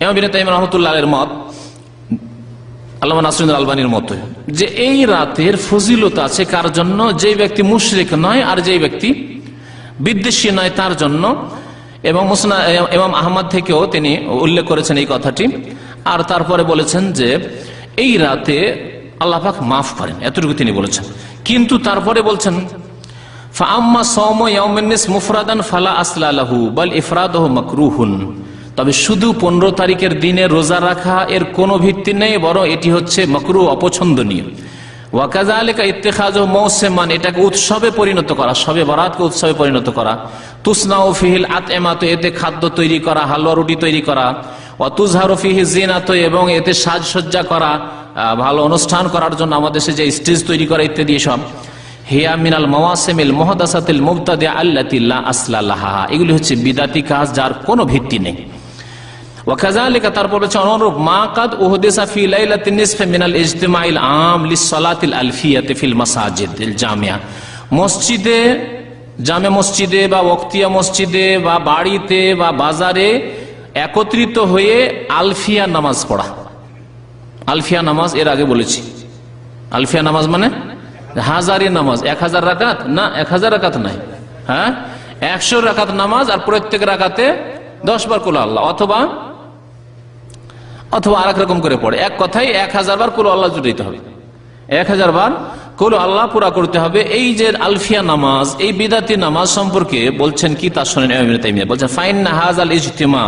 এমন বিন তাইম রহমতুল্লাহ এর মত আল্লাহ নাসরুল আলবানির মতো, যে এই রাতের ফজিলত আছে কার জন্য? যে ব্যক্তি মুশরিক নয় আর যে ব্যক্তি বিদ্বেষী নয় তার জন্য। এবং মুসনা এমাম আহমদ থেকেও তিনি উল্লেখ করেছেন এই কথাটি। আর তারপরে বলেছেন যে, এই রাতে আল্লাহ পাক মাফ করেন, এতটুকু তিনি বলেছেন। কিন্তু তারপরে বলছেন ফাম্মা সৌম ইয়াউমিনিস মুফরাদান ফালা আসলাহু বল ইফরাদহ মাকরুহুন। তবে শুধু পনেরো তারিখের দিনে রোজা রাখা এর কোনো ভিত্তি নেই, বরং এটি হচ্ছে মকরু অপছন্দনীয়। ওয়াকাজা ইত্তেখাজ মৌসেমান, এটাকে উৎসবে পরিণত করা, সবে বরাতকে উৎসবে পরিণত করা। ও আত এতে খাদ্য তৈরি করা, হালুয়া রুটি তৈরি করা। এবং এতে সাজসজ্জা করা ভালো অনুষ্ঠান করার জন্য আমাদের যে স্টেজ তৈরি করা ইত্যাদি সব হিয়া মিনাল মওয়াসেমিল মহদাসাতিল মুবতাদি আল্লাতিল্লাহ আসলাল্লাহা এগুলি হচ্ছে বিদাতি কাজ, যার কোনো ভিত্তি নেই। ওয়াকাজালিকা তারপর হচ্ছে অনুরূপ, মা আম আলফিয়াতে ফিল জামিয়া। মসজিদে, জামে মসজিদে বা মসজিদে বা বাড়িতে বা বাজারে একত্রিত হয়ে আলফিয়া নামাজ পড়া। আলফিয়া নামাজ এর আগে বলেছি। আলফিয়া নামাজ মানে? হাজারি নামাজ। এক হাজার রাকাত? না, এক হাজার রাকাত নাই। হ্যাঁ? একশো রাকাত নামাজ আর প্রত্যেক রাকাতে দশ বার কুল আল্লাহ। অথবা অথবা আর রকম করে পড়ে। এক কথাই এক হাজার বার কুল আল্লাহ জুড়াইতে হবে। এক হাজার বার কুল আল্লাহ পুরা করতে হবে। এই যে আলফিয়া নামাজ, এই বিদাতি নামাজ সম্পর্কে বলছেন কি তা শোনেন বলছেন ফাইন হাজ আল ইজতিমা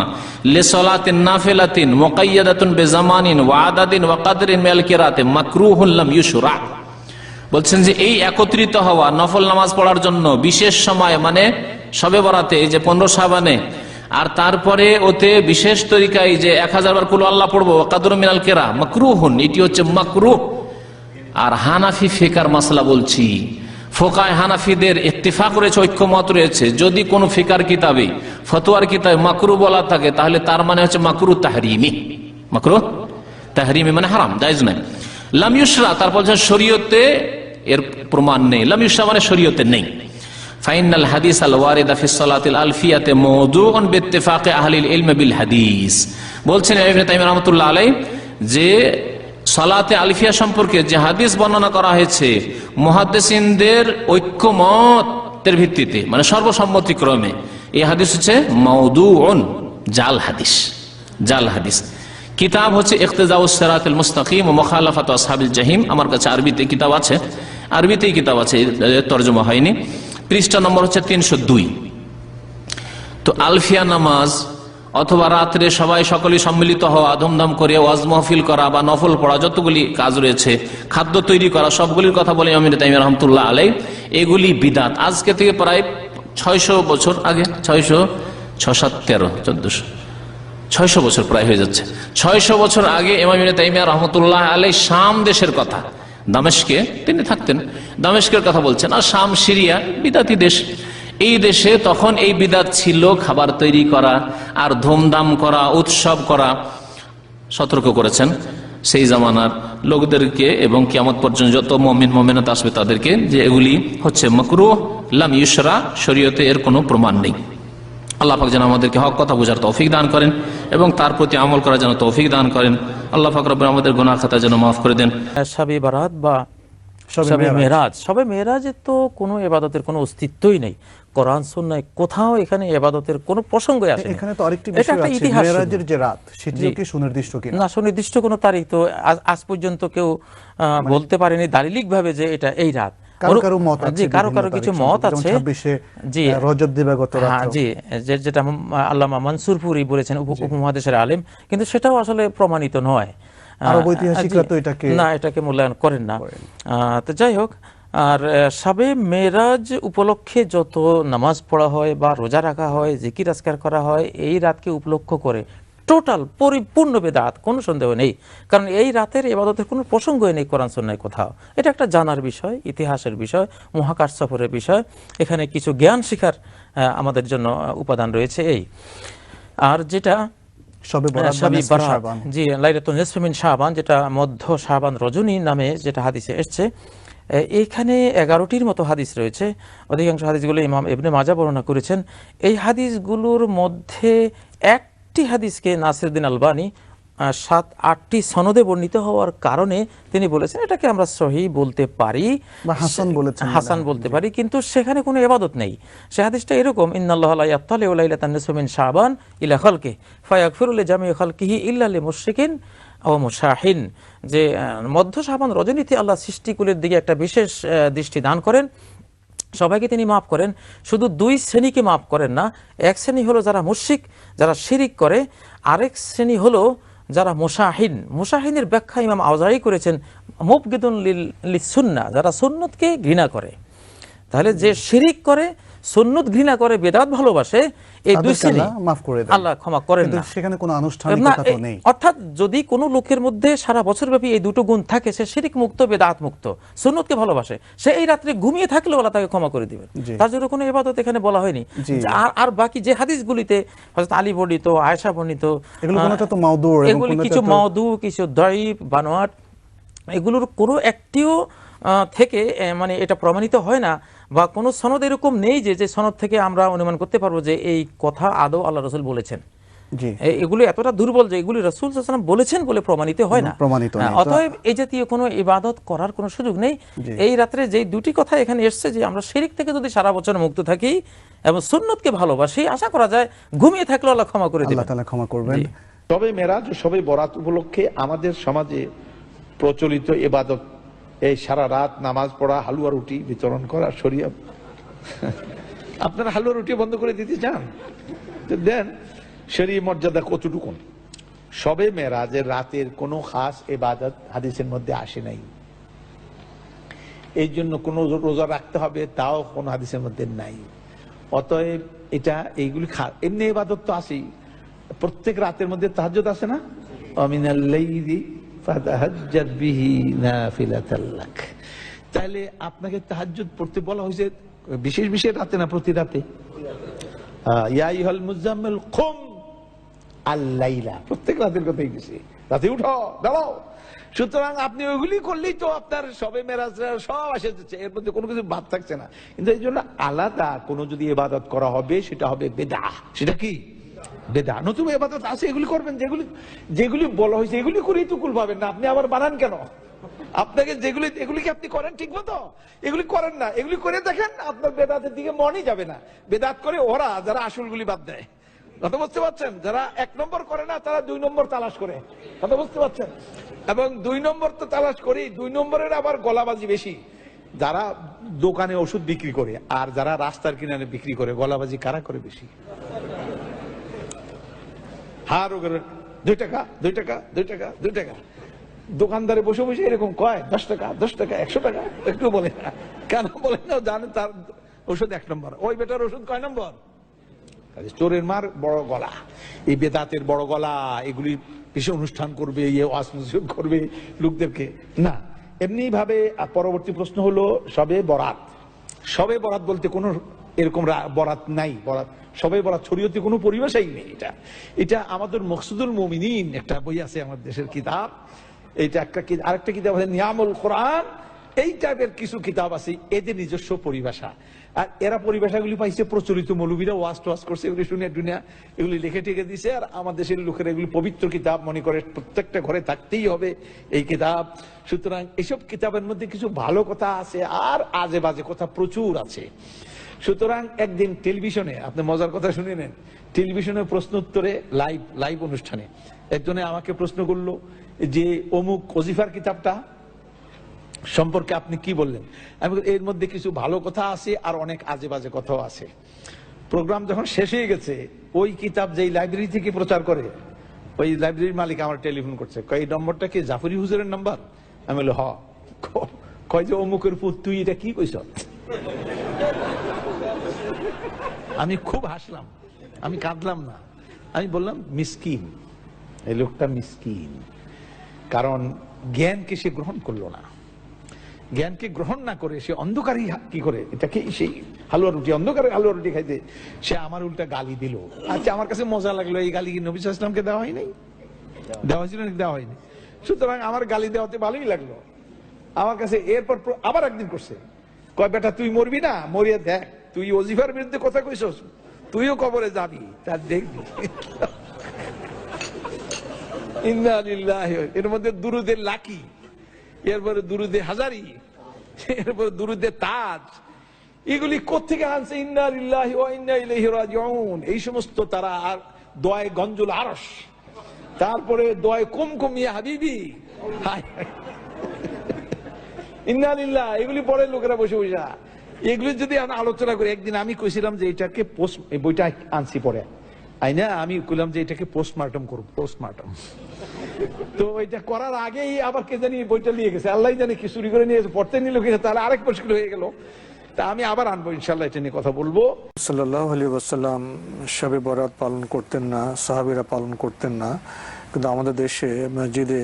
লে সলাতিন নাফিলাতিন মুকাইয়াদাতুন বেজামানিন ওয়া আদাদিন ওয়া কাদরিন মিনাল কিরাতে মাকরুহুন লাম ইউশরা। বলছেন যে এই একত্রিত হওয়া নফল নামাজ পড়ার জন্য বিশেষ সময় মানে সবে বরাতে, এই যে পনেরো সাবানে আর তারপরে ওতে বিশেষ তরিকায় যে এক হাজার বার কুলো আল্লাহ পড়ব কাদর মিনাল কেরা, মকরুহুন, এটি হচ্ছে মকরুহ আর হানাফি ফেকার মাসলা বলছি, ফোকায় হানাফিদের ইত্তিফাক রয়েছে, ঐক্যমত রয়েছে। যদি কোনো ফিকার কিতাবে, ফতোয়ার কিতাবে মাকরু বলা থাকে, তাহলে তার মানে হচ্ছে মাকরু তাহরিমি। মাকরু তাহরিমি মানে হারাম, জায়জ নাই। লামিউসরা তারপর শরীয়তে এর প্রমাণ নেই। লামিউসরা মানে শরীয়তে নেই। ফাইনাল হাদিস আল ওয়ারিদা ফি সালাতিল আলফিয়াতে মওদুউন বিত্তিফাকি আহলিল ইলম বিল হাদিস। বলছেন ইবনে তাইমিয়া রাহমাতুল্লাহ আলাইহি, যে সালাতে আলফিয়া সম্পর্কে যে হাদিস বর্ণনা করা হয়েছে, মহাদ্দেসিনদের ঐক্যমতের ভিত্তিতে মানে সর্বসম্মতিক্রমে এই হাদিস হচ্ছে মৌদুউন জাল হাদিস জাল হাদিস। কিতাব হচ্ছে ইখতেজাউস সিরাতুল মুস্তাকিম ও মুখালাফাত আসহাবিল জাহিম। আমার কাছে আরবিতে কিতাব আছে, আরবিতেই কিতাব আছে তর্জমা হয়নি। পৃষ্ঠা নম্বর হচ্ছে তিনশো দুই। তো আলফিয়া নামাজ অথবা রাত্রে সবাই সকলেই সম্মিলিত হওয়া, ধুমধাম করে ওয়াজ মহফিল করা বা নফল পড়া, যতগুলি কাজ রয়েছে, খাদ্য তৈরি করা, সবগুলির কথা বলে আমির তাইম রহমতুল্লাহ আলাই এগুলি বিদাত। আজকে থেকে প্রায় ছয়শো বছর আগে, ছয়শো ছ সাত তেরো, চোদ্দশো, ছয়শো বছর প্রায় হয়ে যাচ্ছে। ছয়শো বছর আগে এমামিন তাইমিয়া রহমতুল্লাহ আলাই শাম দেশের কথা। দামেশকে তিনি থাকতেন। দামেশকের কথা বলছেন, আর শাম, সিরিয়া, বিদাতি দেশ। এই দেশে তখন এই বিদাত ছিল খাবার তৈরি করা, আর ধুমধাম করা, উৎসব করা। সতর্ক করেছেন, সেই জামানার লোকদেরকে এবং কিয়ামত পর্যন্ত যত মমিন, মমিনত আসবে তাদেরকে যে এগুলি হচ্ছে মকরু লাম ইউসরা শরীয়তে এর কোনো প্রমাণ নেই। আল্লাহ পাক যেন আমাদেরকে হক কথা বোঝার তৌফিক দান করেন এবং তার প্রতি আমল করার যেন তৌফিক দান করেন। আল্লাহ পাক রব্বুল আমাদের গুনাহ খাতা যেন মাফ করে দেন। সাবে বারাত বা সবে সবে মেরাজে। তো কোনো এবাদতের কোনো অস্তিত্বই নেই। কোরআন সুন্নায় কোথাও এখানে এবাদতের কোনো প্রসঙ্গই আসে এখানে তো আরেকটি বিষয় আছে মেরাজের যে রাত সেটিও কি সুনির্দিষ্ট কিনা? না সুনির্দিষ্ট কোনো তারিখ তো আজ- পর্যন্ত কেউ আহ, বলতে পারেনি দালিলিক ভাবে যে এটা এই রাত। কারও কারও মত আছে জি কারও কারও কিছু মত আছে। জি। রজব দিবাগত রাত জি যেটা আল্লামা মনসুরপুরি বলেছেন উপমহাদেশের আলেম। কিন্তু সেটাও আসলে প্রমাণিত নয়। আরব ঐতিহাসিকরা তো এটাকে না এটাকে মূল্যায়ন করেন না। আহ, তো যাই হোক আর সাবে মেরাজ উপলক্ষে যত নামাজ পড়া হয় বা রোজা রাখা হয় জিকির আজকার করা হয় এই রাতকে উপলক্ষ করে টোটাল পরিপূর্ণ বেদাত কোনো সন্দেহ নেই। কারণ এই রাতের এবাদতের কোনো প্রসঙ্গই নেই কোরআন সন্ন্যায় কোথাও। এটা একটা জানার বিষয় ইতিহাসের বিষয় মহাকাশ সফরের বিষয়। এখানে কিছু জ্ঞান শিখার আমাদের জন্য উপাদান রয়েছে এই। আর যেটা। জি লাইলাতুল মিন যেটা মধ্য শাবান রজনী নামে যেটা হাদিসে এসেছে। এইখানে এগারোটির মতো হাদিস রয়েছে। অধিকাংশ হাদিসগুলো ইমাম ইবনে মাজা বর্ণনা করেছেন। এই হাদিসগুলোর মধ্যে একটি একটি হাদিসকে নাসিরুদ্দিন আলবানি সাত আটটি সনদে বর্ণিত হওয়ার কারণে তিনি বলেছেন এটাকে আমরা সহি বলতে পারি। হাসান বলেছেন হাসান বলতে পারি কিন্তু সেখানে কোনো ইবাদত নেই। সে হাদিসটা এরকম ইন্নাল্লাহ লা ইয়াত্তালিউ লাইলাতান নিসফা মিন শাবান ইলা খালকি ফায়াগফিরু লিজামিই খালকিহি ইল্লা লিমুশরিকিন ও মুশাহিন। যে মধ্য শাবান রজনীতি আল্লাহ সৃষ্টিকুলের দিকে একটা বিশেষ দৃষ্টি দান করেন। সবাইকে তিনি মাফ করেন। শুধু দুই শ্রেণীকে মাফ করেন না, এক শ্রেণি হলো যারা মুশিক যারা শিরিক করে, আরেক শ্রেণি হলো যারা মুশাহিন মুশাহিনের ব্যাখ্যা ইমাম আওজাই করেছেন মুফগিদুল সুন্না যারা সুন্নতকে ঘৃণা করে। তাহলে যে শিরিক করে সুন্নত ঘৃণা করে বেদাত ভালোবাসে এই দুই শ্রেণি। মাফ করে দেন। আল্লাহ ক্ষমা করেন না। সেখানে কোনো আনুষ্ঠানিকতা তো নেই। অর্থাৎ যদি কোনো লোকের মধ্যে সারা বছর ব্যাপী এই দুটো গুণ থাকে সে শিরিক মুক্ত বেদাত মুক্ত সুন্নতকে ভালোবাসে সে এই রাত্রে ঘুমিয়ে থাকলেও আল্লাহ তাকে ক্ষমা করে দিবেন। তার জন্য কোনো ইবাদত এখানে বলা হয়নি। আর আর বাকি যে হাদিসগুলিতে হযরত আলী বর্ণিত আয়েশা বর্ণিত এগুলো কোনোটা তো এবং এগুলি কিছু মাউদু কিছু দয়ীফ বানোয়াট এগুলোর কোনো একটিও থেকে মানে এটা প্রমাণিত হয় না। বা কোনো সনদ এরকম নেই যে যে সনদ থেকে আমরা অনুমান করতে পারব যে এই কথা আদৌ আল্লাহ রসুল বলেছেন। এগুলো এতটা দুর্বল যে এগুলি রসুল সাল্লাম বলেছেন বলে প্রমাণিত হয় না। প্রমাণিত নেই। হ্যাঁ, অতএব এই জাতীয় কোনো ইবাদত করার কোনো সুযোগ নেই। এই রাত্রে যেই দুটি কথা এখানে এসছে যে আমরা শিরিক থেকে যদি সারা বছর মুক্ত থাকি এবং সুন্নতকে ভালোবাসি আশা করা যায় ঘুমিয়ে থাকলেও আল্লাহ ক্ষমা করে আল্লাহ দেবেন তাআলা ক্ষমা করবেন। সবে মেরাজ ও সবে বরাত উপলক্ষে আমাদের সমাজে প্রচলিত এবাদত এই সারা রাত নামাজ পড়া, হালুয়া রুটি বিতরণ করা, শরিয়া। আপনারা হালুয়া রুটি বন্ধ করে দিতে চান? দেন শরী মর্যাদা কতটুকুন? সবে মেরাজের রাতের কোনো খাস এবাদত হাদিসের মধ্যে আসে নাই। এই জন্য কোনো রোজা রাখতে হবে, তাও কোনো হাদিসের মধ্যে নাই। অতএব এটা, এইগুলি এমনি এবাদত তো আসেই প্রত্যেক রাতের মধ্যে তাহাজ্জুদ আছে না? অমিনাল তাহলে আপনাকে তাহাজ্জুদ পড়তে বলা হয়েছে, বিশেষ বিশেষ রাতে না প্রতি রাতে? প্রত্যেক রাতের কথাই গেছে রাতে উঠো, দাঁড়াও। সুতরাং আপনি ওইগুলি করলেই তো আপনার সবে মেরাজ সব আসে যাচ্ছে। এর মধ্যে কোনো কিছু বাদ থাকছে না। কিন্তু এই জন্য আলাদা কোনো যদি এবাদত করা হবে, সেটা হবে বেদা সেটা কি? বেদা। নতুন এবাদত আছে, এগুলি করবেন, যেগুলি যেগুলি বলা হয়েছে, এগুলি করেই তো কুল পাবেন না। আপনি আবার বানান কেন? আপনাকে যেগুলি এগুলি কি আপনি করেন ঠিক মতো? এগুলি করেন না। এগুলি করে দেখেন, আপনার বেদাতের দিকে মনই যাবে না। বেদাত করে ওরা যারা আসলগুলি বাদ দেয়। কথা বুঝতে পারছেন? যারা এক নম্বর করে না, তারা দুই নম্বর তালাশ করে। কথা বুঝতে পারছেন? এবং দুই নম্বর তো তালাশ করি, দুই নম্বরের আবার গলাবাজি বেশি। যারা দোকানে ওষুধ বিক্রি করে, আর যারা রাস্তার কিনারে বিক্রি করে, গলাবাজি কারা করে বেশি? হার ওগের দুই টাকা দুই টাকা দুই টাকা দুই টাকা। দোকানদারে বসে বসে এরকম কয়, দশ টাকা দশ টাকা, একশো টাকা? একটু বলে না। কেন বলে না? জানে তার ওষুধ এক নম্বর। ওই বেটার ওষুধ কয় নম্বর? চোরের মার বড় গলা। এই বেদাতের বড় গলা, এগুলি বেশি অনুষ্ঠান করবে ইয়ে ওয়াজ করবে লোকদেরকে? না। এমনি ভাবে আর পরবর্তী প্রশ্ন হলো, সবে বরাত। সবে বরাত বলতে কোনো এরকম বরাত নাই, বরাত সবাই বরাত শরীয়তে কোনো পরিবেশই নেই এটা। এটা আমাদের মকসুদুল মুমিনিন একটা বই আছে আমার দেশের কিতাব। এইটা একটা আরেকটা কিতাব আছে, নিয়ামুল কোরআন। এই টাইপের কিছু কিতাব আছে, এদের নিজস্ব পরিভাষা। আর এরা পরিভাষাগুলি পাইছে প্রচলিত, মৌলবীরা ওয়াজ টোয়াজ করছে, এগুলি শুনে দুনিয়া এগুলি লিখে টেকে দিছে। আর আমাদের দেশের লোকেরা এগুলি পবিত্র কিতাব মনে করে, প্রত্যেকটা ঘরে থাকতেই হবে এই কিতাব। সুতরাং এসব কিতাবের মধ্যে কিছু ভালো কথা আছে, আর আজে বাজে কথা প্রচুর আছে। সুতরাং একদিন টেলিভিশনে, আপনি মজার কথা শুনে নেন, টেলিভিশনে প্রশ্ন উত্তরে লাইভ লাইভ অনুষ্ঠানে, একজনে আমাকে প্রশ্ন করল যে, অমুক ওজিফার কিতাবটা সম্পর্কে আপনি কি বললেন? আমি এর মধ্যে কিছু ভালো কথা আছে আর অনেক আজে বাজে কথাও আছে। প্রোগ্রাম যখন শেষ হয়ে গেছে, ওই কিতাব যেই লাইব্রেরি থেকে প্রচার করে, ওই লাইব্রেরির মালিক আমার টেলিফোন করছে এই নম্বরটা কি জাফরি হুজুরের নাম্বার? আমি বলল হ। কয় যে অমুকের পুত, তুই এটা কি কইস আমি খুব হাসলাম। আমি কাঁদলাম না। আমি বললাম, মিসকিন। এই লোকটা মিসকিন। কারণ জ্ঞানকে সে গ্রহণ করল না। জ্ঞানকে গ্রহণ না করে সে অন্ধকারই কি করে? এটাকে সেই হালুয়া রুটি, অন্ধকারে হালুয়া রুটি খাইতে সে আমার উল্টা গালি দিল। আচ্ছা আমার কাছে মজা লাগল, এই গালি কি নবী ইসলামকে দেওয়া হয়নি? দেওয়া হয়েছিল নাকি? দেওয়া হয়নি। সুতরাং আমার গালি দেওয়াতে ভালোই লাগল। আমার কাছে এরপর আবার একদিন করছে। কয়, বেটা, তুই মরবি না? মরিয়ে দেখ। তুই অজিফার বিরুদ্ধে কথা কইছস? তুইও কবরে যাবি। তার দেখবি। এর মধ্যে দুরুদে লাকি, এরপরে দুরুদে হাজারি, এরপরে দুরুদে তাজ। এগুলি কোথেকে আনছে? এই সমস্ত তারা আর দয় গঞ্জুল আরশ। তারপরে দয় কুমকুম ইয়া হাবিবি। হায় হায়। ইন্না লিল্লাহ, এগুলি পরে লোকেরা বসে বসে। এগুলি যদি আলোচনা করি, একদিন আমি কইছিলাম যে এটাকে পোস্ট বইটা আনছি পরে। আইনা আমি কইলাম যে এটাকে পোস্টমার্টম করব পোস্টমার্টম তো এটা করার আগেই আবার কে জানি বইটা নিয়ে গেছে। আল্লাহ জানি কি চুরি করে নিয়ে পড়তে নিল কিনা, তাহলে আরেক মুশকিল হয়ে গেল। তা আমি আবার আনব ইনশাল্লাহ এটা নিয়ে কথা বলব। সাল্লাহ আলী ওয়াসাল্লাম শবে বরাত পালন করতেন না, সাহাবিরা পালন করতেন না। কিন্তু আমাদের দেশে মসজিদে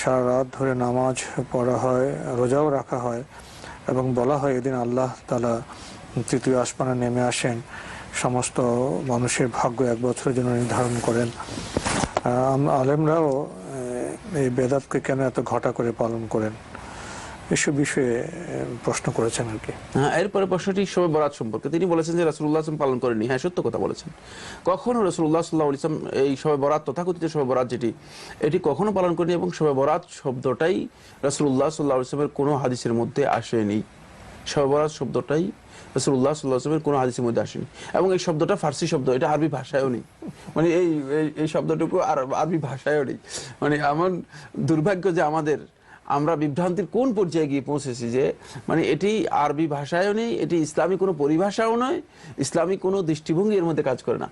সারা রাত ধরে নামাজ পড়া হয়, রোজাও রাখা হয়। এবং বলা হয় এদিন আল্লাহ তালা তৃতীয় আসমানে নেমে আসেন। সমস্ত মানুষের ভাগ্য এক বছরের জন্য নির্ধারণ করেন। আলেমরাও এই বেদাতকে কেন এত ঘটা করে পালন করেন? এসব বিষয়ে প্রশ্ন করেছেন আর কি। হ্যাঁ এরপরে প্রশ্নটি শবে বরাত সম্পর্কে। তিনি বলেছেন যে রাসুল্লাহ আসলাম পালন করেনি হ্যাঁ সত্য কথা বলেছেন। কখনো রসুল্লাহ সাল্লাহ ইসলাম এই শবে বরাত, তথাকথিত শবে বরাত যেটি, এটি কখনো পালন করেনি এবং শবে বরাত শব্দটাই রাসুল্লাহ সাল্লাহ ইসলামের কোনো হাদিসের মধ্যে আসেনি। শবে বরাত শব্দটাই রসুল্লাহ সাল্লাহ আসলামের কোনো হাদিসের মধ্যে আসেনি। এবং এই শব্দটা ফার্সি শব্দ, এটা আরবি ভাষায়ও নেই। মানে এই, এই- এই শব্দটুকু আর আরবি ভাষায়ও নেই। মানে এমন দুর্ভাগ্য যে আমাদের আমরা বিভ্রান্তির কোন পর্যায়ে গিয়ে পৌঁছেছি যে মানে এটি আরবি ভাষায়ও নেই, এটি ইসলামী কোনো পরিভাষাও নয়, ইসলামী কোনো দৃষ্টিভঙ্গি এর মধ্যে কাজ করে না।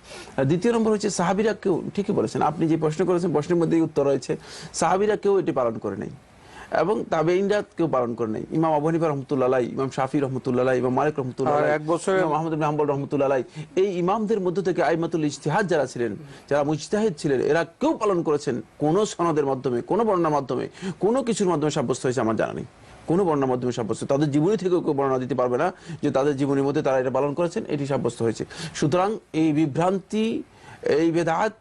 দ্বিতীয় নম্বর হচ্ছে সাহাবিরা কেউ, ঠিকই বলেছেন, আপনি যে প্রশ্ন করেছেন প্রশ্নের মধ্যেই উত্তর রয়েছে, সাহাবিরা কেউ এটি পালন করে নেই। এবং তাবেইনরা কেউ পালন করে নেই। ইমাম আবু হানিফা রহমতুল্লাহ ইমাম শাফি রহমতুল্লাহ ইমাম মালিক রহমতুল্লাহ এক বছরে- ইবনে হাম্বল রহমতুল্লাহ এই ইমামদের মধ্য থেকে আইমাতুল ইজতিহাদ যারা ছিলেন যারা মুজতাহিদ ছিলেন এরা কেউ পালন করেছেন কোন সনদের মাধ্যমে কোন বর্ণার মাধ্যমে কোনো কিছুর মাধ্যমে সাব্যস্ত হয়েছে আমার জানা নেই। কোনো বর্ণার মাধ্যমে সাব্যস্ত তাদের জীবনী থেকেও কেউ বর্ণনা দিতে পারবে না যে তাদের জীবনের মধ্যে তারা এটা পালন করেছেন এটি সাব্যস্ত হয়েছে। সুতরাং এই বিভ্রান্তি এই বেদাত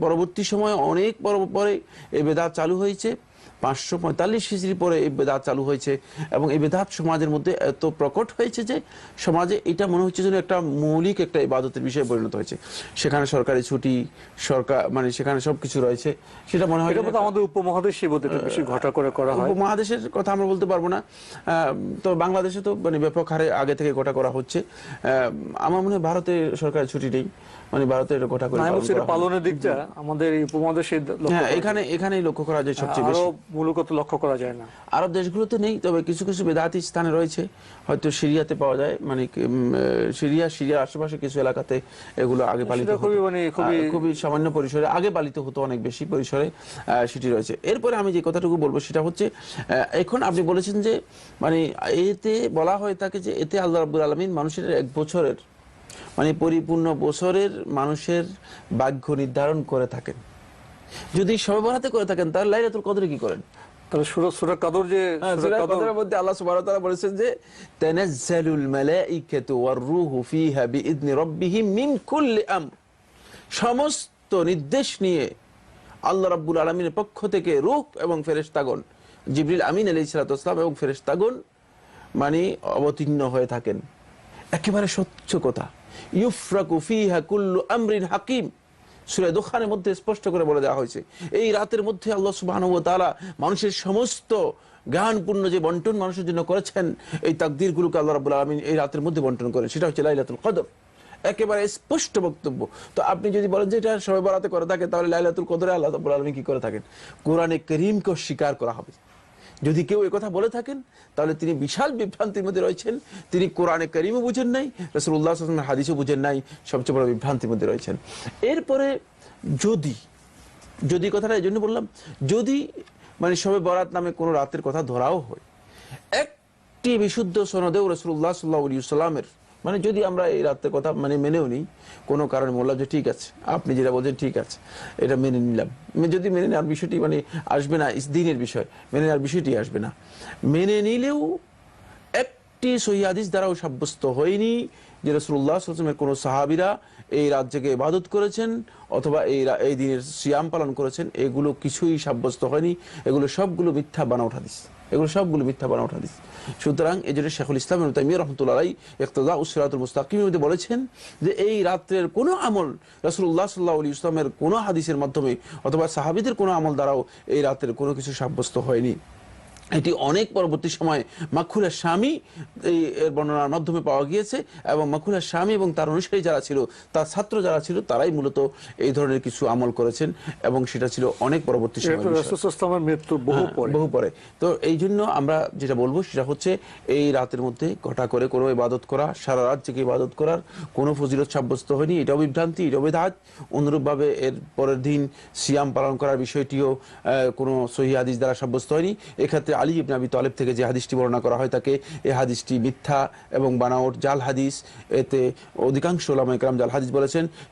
পরবর্তী সময়ে অনেক পর পরে এই বেদাত চালু হয়েছে। পাঁচশো পঁয়তাল্লিশ হিজড়ি পরে এই বেদাত চালু হয়েছে এবং এই বেদাত সমাজের মধ্যে এত প্রকট হয়েছে যে সমাজে এটা মনে হচ্ছে যেন একটা মৌলিক একটা ইবাদতের বিষয়ে পরিণত হয়েছে। সেখানে সরকারি ছুটি সরকার মানে সেখানে সবকিছু রয়েছে। সেটা মনে হয় আমাদের উপমহাদেশে ঘটা করে করা হয়। উপমহাদেশের কথা আমরা বলতে পারব না। তো বাংলাদেশে তো মানে ব্যাপক হারে আগে থেকে গোটা করা হচ্ছে। আহ, আমার মনে হয় ভারতে সরকারি ছুটি নেই। মানে ভারতে এটা গোটা করে। পালনের দিকটা আমাদের উপমহাদেশে হ্যাঁ এখানে এখানেই লক্ষ্য করা যায় যায়। সবচেয়ে বেশি। মূলগত লক্ষ্য করা যায় না। আরব দেশগুলোতে নেই তবে কিছু কিছু বেদাতি স্থানে রয়েছে। হয়তো সিরিয়াতে পাওয়া যায় মানে সিরিয়া সিরিয়ার আশেপাশে কিছু এলাকাতে এগুলো আগে পালিত খুবই মানে খুবই- খুবই সামান্য পরিসরে আগে পালিত হতো অনেক বেশি পরিসরে সেটি রয়েছে। এরপরে আমি যে কথাটুকু বলব সেটা হচ্ছে এখন আপনি বলেছেন যে মানে এতে বলা হয় থাকে যে এতে আল্লাহ রাব্বুল আলমিন মানুষের এক বছরের মানে পরিপূর্ণ বছরের মানুষের ভাগ্য নির্ধারণ করে থাকেন। যদি সবে বরাতে করে থাকেন তাহলে লাইলাতুল কদরে কি করেন? তাহলে সুরা সুরা কাদর যে হ্যাঁ, সূরা সূরা কাদর। কদরের মধ্যে আল্লাহ সুবহানাহু ওয়া তাআলা বলেছেন যে তানাজ্জালুল মালাঈকাতু ওয়ার রূহু ফিহা বিইذনি রাব্বিহিম মিন কুল্লি আমর। সমস্ত নির্দেশ নিয়ে আল্লাহ রাব্বুল আলামিনের পক্ষ থেকে রূহ এবং ফেরেশতাগণ জিবরিল আমিন আলাইহিস সালাতু এবং ফেরেশতাগণ মানে অবতীর্ণ হয়ে থাকেন। একেবারে সত্য কথা। ইউফরাকু ফিহা কুল্লু আমরিন হাকিম। সূরা দোখানের মধ্যে স্পষ্ট করে বলে দেওয়া হয়েছে। এই রাতের মধ্যে আল্লাহ সুবহানাহু ওয়া তাআলা মানুষের সমস্ত জ্ঞানপূর্ণ যে বন্টন মানুষের জন্য করেছেন, এই তাকদির তাকদীরগুলোকে আল্লাহ রাব্বুল আলামিন এই রাতের মধ্যে বন্টন করেন। সেটা হচ্ছে লাইলাতুল কদর। একেবারে স্পষ্ট বক্তব্য। তো আপনি যদি বলেন যে এটা সবাই বরাতে করে থাকে, তাহলে লাইলাতুল কদরে আল্লাহ রাব্বুল আলামিন কি করে থাকেন? কোরআনে করিমকে স্বীকার করা হবে। যদি কেউ কথা বলে থাকেন, তাহলে তিনি বিশাল বিভ্রান্তির মধ্যে রয়েছেন। তিনি কোরআনে করিমও বুঝেন নাই রসুল্লাহ হাদিসও বুঝেন নাই, সবচেয়ে বড় বিভ্রান্তির মধ্যে রয়েছেন। এরপরে যদি যদি কথাটা এই জন্য বললাম, যদি মানে সবে বরাত নামে কোনো রাতের কথা ধরাও হয়, একটি বিশুদ্ধ সনদেও রসুল্লাহ সাল্লাহ সাল্লামের মানে যদি আমরা এই রাতের কথা মানে মেনেও নিই, কোনো কারণে বললাম যে ঠিক আছে, আপনি যেটা বলছেন ঠিক আছে, এটা মেনে নিলাম। যদি মেনে নেওয়ার বিষয়টি মানে আসবে না দিনের বিষয়, মেনে নেওয়ার বিষয়টি আসবে না। মেনে নিলেও একটি সহিদিস দ্বারাও সাব্যস্ত হয়নি যে রসুল্লাহ আসলামের কোনো সাহাবিরা এই জেগে ইবাদত করেছেন অথবা এই এই দিনের সিয়াম পালন করেছেন, এগুলো কিছুই সাব্যস্ত হয়নি, এগুলো সবগুলো মিথ্যা বানাওঠা দিস এগুলো সবগুলো মিথ্যা বানাওয়াট হাদিস সুতরাং এই জন্য শেখুল ইসলাম তাই তাইমিয়া রহমতুল্লাহ ইকতদা উসরাতুল মুস্তাকিমের মধ্যে বলেছেন যে এই রাত্রের কোনো আমল রসুল্লাহ সাল্লাহ আলী ইসলামের কোনো হাদিসের মাধ্যমে অথবা সাহাবিদের কোনো আমল দ্বারাও এই রাতের কোনো কিছু সাব্যস্ত হয়নি। এটি অনেক পরবর্তী সময়ে মাখুলের স্বামী এর বর্ণনার মাধ্যমে পাওয়া গিয়েছে এবং মাখুলের স্বামী এবং তার অনুসারী যারা ছিল তার ছাত্র যারা ছিল তারাই মূলত এই ধরনের কিছু আমল করেছেন এবং সেটা ছিল অনেক পরবর্তী সময় মৃত্যু বহু হ্যাঁ, বহু পরে। তো এই জন্য আমরা যেটা বলব সেটা হচ্ছে এই রাতের মধ্যে ঘটা করে কোনো ইবাদত করা সারা রাত জেগে ইবাদত করার কোনো ফজিলত সাব্যস্ত হয়নি এটা বিভ্রান্তি এটা বেদাত। অনুরূপভাবে এর পরের দিন সিয়াম পালন করার বিষয়টিও কোনো সহি হাদিস দ্বারা সাব্যস্ত হয়নি। এক্ষেত্রে আলী ইবনে আবি তালেব থেকে যে হাদিসটি বর্ণনা করা হয় তাকে এই হাদিসটি মিথ্যা এবং বানাওট, জাল হাদিস। এতে অধিকাংশ ওলামা ইকরাম জাল হাদিস বলেছেন